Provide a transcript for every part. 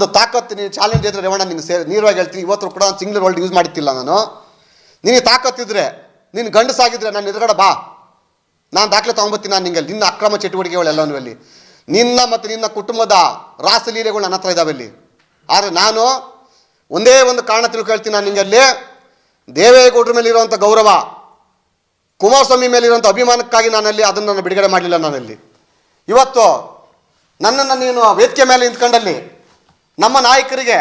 ಒಂದು ತಾಕತ್ತು ನೀನು ಚಾಲೆಂಜ್ ಇದ್ರೆ ರೇವಣ್ಣ ನಿಂಗೆ ಸೇರಿ ಹೇಳ್ತೀನಿ. ಇವತ್ತು ಕೂಡ ಸಿಂಗ್ಲರ್ ವರ್ಲ್ಡ್ ಯೂಸ್ ಮಾಡ್ತಿಲ್ಲ ನಾನು. ನಿನಗೆ ತಾಕತ್ತಿದ್ರೆ ನೀನು ಗಂಡಸಾಗಿದ್ರೆ ನಾನು ಎದುರುಗಡೆ ಬಾ. ನಾನು ದಾಖಲೆ ತೊಗೊಂಬತ್ತೀನಿ ನಾನು ನಿಂಗೆ ನಿನ್ನ ಅಕ್ರಮ ಚಟುವಟಿಕೆಗಳೆಲ್ಲವೂ ಅಲ್ಲಿ. ನಿನ್ನ ಮತ್ತು ನಿನ್ನ ಕುಟುಂಬದ ರಾಸಲೀಲೆಗಳು ನನ್ನ ಹತ್ರ ಇದ್ದಾವೆ ಅಲ್ಲಿ. ಆದರೆ ನಾನು ಒಂದೇ ಒಂದು ಕಾರಣ ತಿಳ್ಕೊಳ್ತೀನಿ ನಾನು ನಿಂಗೆ ಅಲ್ಲಿ ದೇವೇಗೌಡರ ಮೇಲೆ ಇರುವಂಥ ಗೌರವ, ಕುಮಾರಸ್ವಾಮಿ ಮೇಲೆ ಇರುವಂಥ ಅಭಿಮಾನಕ್ಕಾಗಿ ನಾನಲ್ಲಿ ಅದನ್ನು ನಾನು ಬಿಡುಗಡೆ ಮಾಡಲಿಲ್ಲ ನಾನಲ್ಲಿ. ಇವತ್ತು ನನ್ನನ್ನು ನೀನು ವೇದಿಕೆ ಮೇಲೆ ನಿಂತ್ಕೊಂಡಲ್ಲಿ ನಮ್ಮ ನಾಯಕರಿಗೆ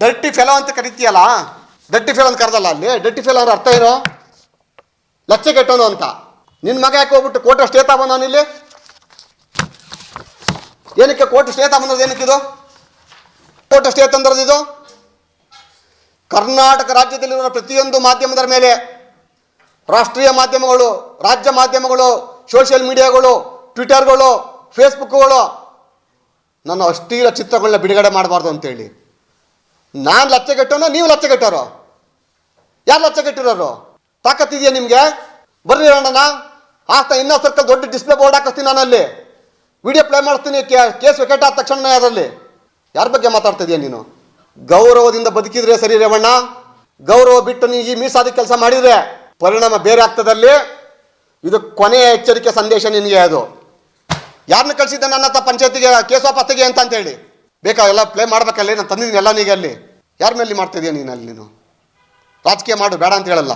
ಡರ್ಟಿ ಫೆಲೋ ಅಂತ ಕರಿತೀಯಲ್ಲ ಡರ್ಟಿ ಫೆಲೋ ಅಂತ ಕರೆದಲ್ಲ ಅಲ್ಲಿ? ಡರ್ಟಿ ಫೆಲೋ ಅಂದ್ರೆ ಅರ್ಥ ಏನು? ಲಚ್ಚ ಕೆಟ್ಟೋನು ಅಂತ. ನಿನ್ನ ಮಗ ಯಾಕೆ ಹೋಗ್ಬಿಟ್ಟು ಕೋಟೆ ಸ್ಟೇ ತಗೊಂಡು ಇಲ್ಲಿ? ಏನಕ್ಕೆ ಕೋಟೆ ಏನಕ್ಕೆ ಏನಕ್ಕಿದು ಕೋಟೆ ಸ್ಟೇ ತಂದ್ರದ್ದು ಇದು? ಕರ್ನಾಟಕ ರಾಜ್ಯದಲ್ಲಿರುವ ಪ್ರತಿಯೊಂದು ಮಾಧ್ಯಮದ ಮೇಲೆ ರಾಷ್ಟ್ರೀಯ ಮಾಧ್ಯಮಗಳು, ರಾಜ್ಯ ಮಾಧ್ಯಮಗಳು ಸೋಷಿಯಲ್ ಮೀಡಿಯಾಗಳು ಟ್ವಿಟರ್ಗಳು ಫೇಸ್ಬುಕ್ಗಳು ನನ್ನ ಅಶ್ಲೀಲ ಚಿತ್ರಗಳನ್ನ ಬಿಡುಗಡೆ ಮಾಡಬಾರ್ದು ಅಂತೇಳಿ. ನಾನು ಲಚ್ಚಗೆಟ್ಟವನ ನೀವು ಲಚ್ಚಗೆಟ್ಟವರು ಯಾರು ಲಚ್ಚಗೆಟ್ಟಿರೋರು ತಾಕತ್ತಿದೆಯಾ ನಿಮಗೆ? ಬರ್ರಿ ಅಣ್ಣನ ಆತ ಇನ್ನೊಂದು ಸರ್ಕಲ್ ದೊಡ್ಡ ಡಿಸ್ಪ್ಲೇ ಬೋರ್ಡ್ ಹಾಕಿಸ್ತೀನಿ ನಾನಲ್ಲಿ. ವಿಡಿಯೋ ಪ್ಲೇ ಮಾಡ್ತೀನಿ ಕೇಸ್ ವಿಕೆಟ್ ಆದ ತಕ್ಷಣ ಅದರಲ್ಲಿ. ಯಾರ ಬಗ್ಗೆ ಮಾತಾಡ್ತಿದ್ಯಾ ನೀನು? ಗೌರವದಿಂದ ಬದುಕಿದ್ರೆ ಸರಿ ರೇವಣ್ಣ. ಗೌರವ ಬಿಟ್ಟು ನೀ ಈ ಮೀಸಾದ ಕೆಲಸ ಮಾಡಿದ್ರೆ ಪರಿಣಾಮ ಬೇರೆ ಆಗ್ತದಲ್ಲಿ ಇದು ಕೊನೆಯ ಎಚ್ಚರಿಕೆ ಸಂದೇಶ ನಿನಗೆ ಅದು. ಯಾರನ್ನ ಕಳಿಸಿದ್ದೆ ನನ್ನ ಹತ್ರ ಪಂಚಾಯತಿಗೆ ಕೇಸ್ ವಾಪಸ್ ಅಂತ ಅಂತೇಳಿ. ಬೇಕಾ, ಎಲ್ಲ ಪ್ಲೇ ಮಾಡ್ಬೇಕಲ್ಲಿ? ನಾನು ತಂದಿದ್ದೀನಿ ಎಲ್ಲ ನೀಗ ಅಲ್ಲಿ. ಯಾರ ಮೇಲೆ ಮಾಡ್ತಿದ್ಯಾ ನೀನು ಅಲ್ಲಿ ನೀನು? ರಾಜಕೀಯ ಮಾಡು, ಬೇಡ ಅಂತ ಹೇಳಲ್ಲ.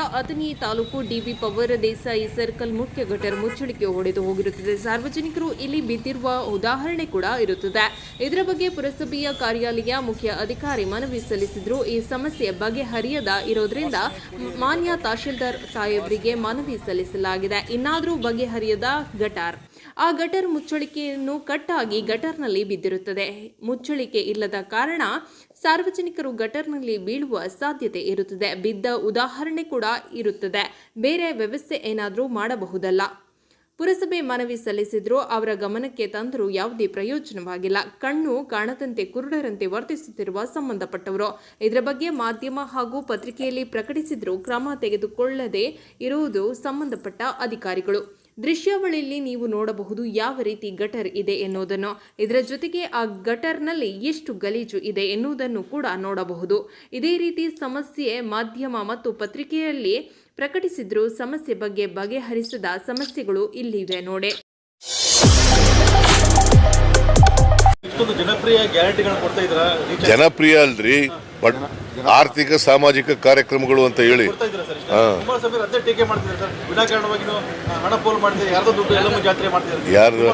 ಜಿಲ್ಲೆಯ Athani taluk DB power Desai circle ಮುಖ್ಯ ಗಟರ್ ಮುಚ್ಚಳಿಕೆ ಹೊಡೆದು ಹೋಗಿರುತ್ತದೆ. ಸಾರ್ವಜನಿಕರು ಇಲ್ಲಿ ಬಿದ್ದಿರುವ ಉದಾಹರಣೆ ಕೂಡ ಇರುತ್ತದೆ. ಇದರ ಬಗ್ಗೆ ಪುರಸಭೆಯ ಕಾರ್ಯಾಲಯ ಮುಖ್ಯ ಅಧಿಕಾರಿ ಮನವಿ ಸಲ್ಲಿಸಿದ್ರು. ಈ ಸಮಸ್ಯೆ ಬಗೆಹರಿಯದ ಇರೋದ್ರಿಂದ ಮಾನ್ಯ ತಹಶೀಲ್ದಾರ್ ಸಾಹೇಬರಿಗೆ ಮನವಿ ಸಲ್ಲಿಸಲಾಗಿದೆ. ಇನ್ನಾದರೂ ಬಗೆಹರಿಯದ ಗಟಾರ್. ಆ ಗಟರ್ ಮುಚ್ಚಳಿಕೆಯನ್ನು ಕಟ್ಟಾಗಿ ಗಟರ್ನಲ್ಲಿ ಬಿದ್ದಿರುತ್ತದೆ. ಮುಚ್ಚಳಿಕೆ ಇಲ್ಲದ ಕಾರಣ ಸಾರ್ವಜನಿಕರು ಗಟರ್ನಲ್ಲಿ ಬೀಳುವ ಸಾಧ್ಯತೆ ಇರುತ್ತದೆ. ಬಿದ್ದ ಉದಾಹರಣೆ ಕೂಡ ಇರುತ್ತದೆ. ಬೇರೆ ವ್ಯವಸ್ಥೆ ಏನಾದರೂ ಮಾಡಬಹುದಲ್ಲ? ಪುರಸಭೆ ಮನವಿ ಸಲ್ಲಿಸಿದ್ರು ಅವರ ಗಮನಕ್ಕೆ ತಂದರೂ ಯಾವುದೇ ಪ್ರಯೋಜನವಾಗಿಲ್ಲ. ಕಣ್ಣು ಕಾಣದಂತೆ ಕುರುಡರಂತೆ ವರ್ತಿಸುತ್ತಿರುವ ಸಂಬಂಧಪಟ್ಟವರು. ಇದರ ಬಗ್ಗೆ ಮಾಧ್ಯಮ ಹಾಗೂ ಪತ್ರಿಕೆಯಲ್ಲಿ ಪ್ರಕಟಿಸಿದ್ರು ಕ್ರಮ ತೆಗೆದುಕೊಳ್ಳದೆ ಇರುವುದು ಸಂಬಂಧಪಟ್ಟ ಅಧಿಕಾರಿಗಳು. ದೃಶ್ಯಾವಳಿಯಲ್ಲಿ ನೀವು ನೋಡಬಹುದು ಯಾವ ರೀತಿ ಗಟರ್ ಇದೆ ಎನ್ನುವುದನ್ನು. ಇದರ ಜೊತೆಗೆ ಆ ಗಟರ್ನಲ್ಲಿ ಎಷ್ಟು ಗಲೀಜು ಇದೆ ಎನ್ನುವುದನ್ನು ಕೂಡ ನೋಡಬಹುದು. ಇದೇ ರೀತಿ ಸಮಸ್ಯೆ ಮಾಧ್ಯಮ ಮತ್ತು ಪತ್ರಿಕೆಯಲ್ಲಿ ಪ್ರಕಟಿಸಿದ್ರು ಸಮಸ್ಯೆ ಬಗ್ಗೆ ಬಗೆಹರಿಸದ ಸಮಸ್ಯೆಗಳು ಇಲ್ಲಿವೆ ನೋಡಿ. ಇಷ್ಟೊಂದು ಜನಪ್ರಿಯ ಗ್ಯಾರಂಟಿಗಳನ್ನ ಕೊಡ್ತಾ ಇದ್ರ ಜನಪ್ರಿಯ ಅಲ್ರಿ ಬಟ್ ಆರ್ಥಿಕ ಸಾಮಾಜಿಕ ಕಾರ್ಯಕ್ರಮಗಳು ಅಂತ ಹೇಳಿ. ಅವರು.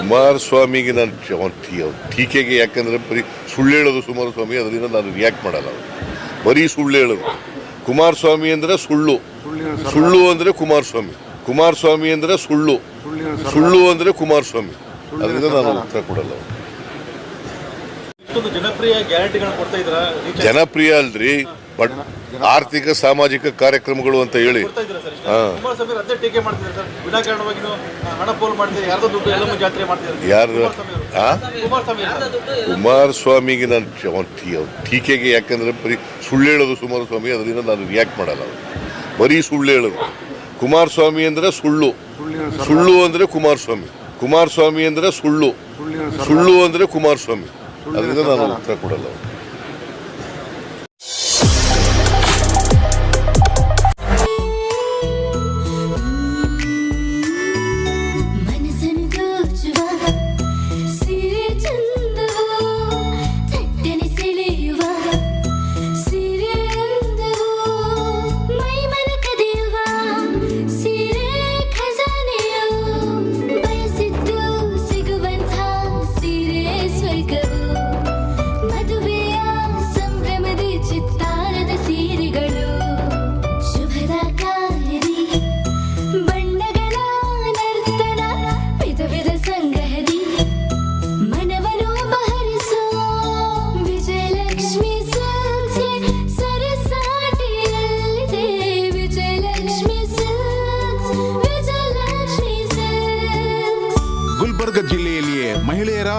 ಕುಮಾರಸ್ವಾಮಿಗೆ ನಾನು ಟೀಕೆಗೆ ಯಾಕಂದ್ರೆ ಬರೀ ಸುಳ್ಳು ಹೇಳೋದು ಕುಮಾರಸ್ವಾಮಿ ಅದರಿಂದ ನಾನು ರಿಯಾಕ್ಟ್ ಮಾಡಲ್ಲ ಬರೀ ಸುಳ್ಳು ಹೇಳೋದು. ಕುಮಾರಸ್ವಾಮಿ ಅಂದ್ರೆ ಸುಳ್ಳು. ಸುಳ್ಳು ಅಂದ್ರೆ ಕುಮಾರಸ್ವಾಮಿ. ಕುಮಾರಸ್ವಾಮಿ ಅಂದ್ರೆ ಸುಳ್ಳು. ಸುಳ್ಳು ಅಂದ್ರೆ ಕುಮಾರಸ್ವಾಮಿ. ಅದರಿಂದ ನಾನು ಉತ್ತರ ಕೊಡಲ್ಲ ಜನಪ್ರಿಯ ಗ್ಯಾರಂಟಿಗಳನ್ನ ಕೊಡ್ತಾ ಇದ್ರ ಜನಪ್ರಿಯ ಅಲ್ರಿ ಬಟ್ ಆರ್ಥಿಕ ಸಾಮಾಜಿಕ ಕಾರ್ಯಕ್ರಮಗಳು ಅಂತ ಹೇಳಿ. ಅವರು. ಕುಮಾರಸ್ವಾಮಿಗೆ ನಾನು ಟೀಕೆಗೆ ಯಾಕಂದ್ರೆ ಬರೀ ಸುಳ್ಳು ಹೇಳೋದು ಕುಮಾರಸ್ವಾಮಿ ಅದರಿಂದ ನಾನು ರಿಯಾಕ್ಟ್ ಮಾಡಲ್ಲ. ಬರೀ ಸುಳ್ಳು ಹೇಳೋದು. ಕುಮಾರಸ್ವಾಮಿ ಅಂದ್ರೆ ಸುಳ್ಳು. ಸುಳ್ಳು ಅಂದ್ರೆ ಕುಮಾರಸ್ವಾಮಿ. ಕುಮಾರಸ್ವಾಮಿ ಅಂದ್ರೆ ಸುಳ್ಳು. ಸುಳ್ಳು ಅಂದ್ರೆ ಕುಮಾರಸ್ವಾಮಿ. ಅದರಿಂದ ನಾನು ಉತ್ತರ ಕೊಡಲ್ಲ